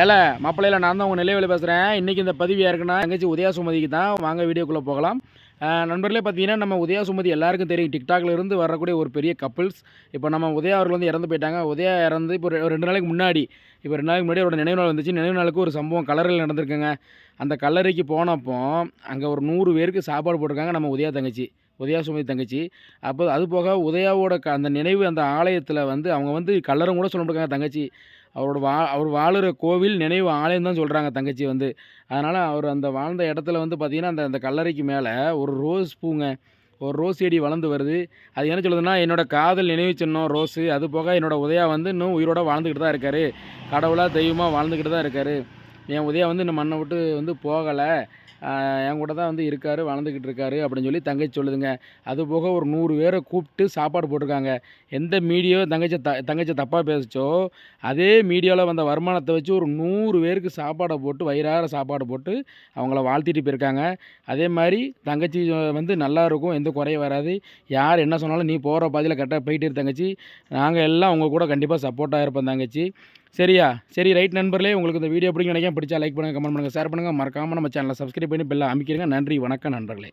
ஏல மாப்பிள்ளையில் நான் தான் உங்கள் நிலைவில் பேசுகிறேன் இன்றைக்கி இந்த பதிவு யாருக்குன்னா தங்கச்சி உதயா சுமதிக்கு தான். வாங்க வீடியோக்குள்ளே போகலாம். நண்பர்களே பார்த்தீங்கன்னா நம்ம உதயா சுமதி எல்லாருக்கும் தெரியும். டிக்டாக்ல இருந்து வரக்கூடிய ஒரு பெரிய கப்பிள்ஸ் இப்போ நம்ம உதயா அவர்கள் வந்து இறந்து போயிட்டாங்க. உதயா இறந்து இப்போ ஒரு ரெண்டு நாளைக்கு முன்னாடி இப்போ ரெண்டு நாளைக்கு முன்னாடி அவரோட நினைவு நாள் வந்துச்சு. நினைவு நாளுக்கு ஒரு சம்பவம் கலரில் நடந்திருக்குங்க. அந்த கல்லறைக்கு போனப்போ அங்கே ஒரு நூறு பேருக்கு சாப்பாடு போட்டிருக்காங்க நம்ம உதயா தங்கச்சி. உதயா சுமதி தங்கச்சி. அப்போ அது போக உதயாவோட க அந்த நினைவு அந்த ஆலயத்தில் வந்து அவங்க வந்து கல்லறம் கூட சொல்ல மாட்டாங்க தங்கச்சி. அவரோட வா அவர் வாழுற கோவில் நினைவு ஆலயம் தான் சொல்கிறாங்க தங்கச்சி வந்து. அதனால் அவர் அந்த வாழ்ந்த இடத்துல வந்து பார்த்திங்கன்னா அந்த அந்த கல்லறைக்கு மேலே ஒரு ரோஸ் பூங்க ஒரு ரோஸ் செடி வளர்ந்து வருது. அது என்ன சொல்லுதுன்னா என்னோடய காதல் நினைவு சின்னம் ரோஸு. அது போக என்னோடய உதயா வந்து இன்னும் உயிரோட வாழ்ந்துக்கிட்டு தான் இருக்கார். கடவுளாக தெய்வமாக வாழ்ந்துக்கிட்டு தான் இருக்கார். என் உதயா வந்து இந்த மண்ணை விட்டு வந்து போகலை. என் கூட தான் வந்து இருக்கார் வளர்ந்துக்கிட்டு இருக்காரு அப்படின்னு சொல்லி தங்கச்சி சொல்லுதுங்க. அது போக ஒரு நூறு பேரை கூப்பிட்டு சாப்பாடு போட்டிருக்காங்க. எந்த மீடியோ தங்கச்சி த தங்கச்சி தப்பாக பேசுச்சோ அதே மீடியாவில் வந்த வருமானத்தை வச்சு ஒரு நூறு பேருக்கு சாப்பாடை போட்டு வயிறார சாப்பாடு போட்டு அவங்கள வாழ்த்திட்டு போயிருக்காங்க. அதே மாதிரி தங்கச்சி வந்து நல்லா இருக்கும் எந்த குறையும் வராது. யார் என்ன சொன்னாலும் நீ போகிற பாதையில் கரெக்டாக போயிட்டு தங்கச்சி. நாங்கள் எல்லாம் அவங்க கூட கண்டிப்பாக சப்போர்ட்டாக இருப்போம் தங்கச்சி. சரியா? சரி ரைட் நண்பர்களே உங்களுக்கு இந்த வீடியோ பிடிக்கும் நினைக்கிறேன். பிடிச்சா லைக் பண்ணுங்கள் கமெண்ட் பண்ணுங்கள் ஷேர் பண்ணுங்கள் மறக்காமல் நம்ம சேனலை சப்ஸ்கிரைப் பண்ணி பெல்ல அமைக்கிறீங்க நன்றி வணக்கம் நண்பர்களே.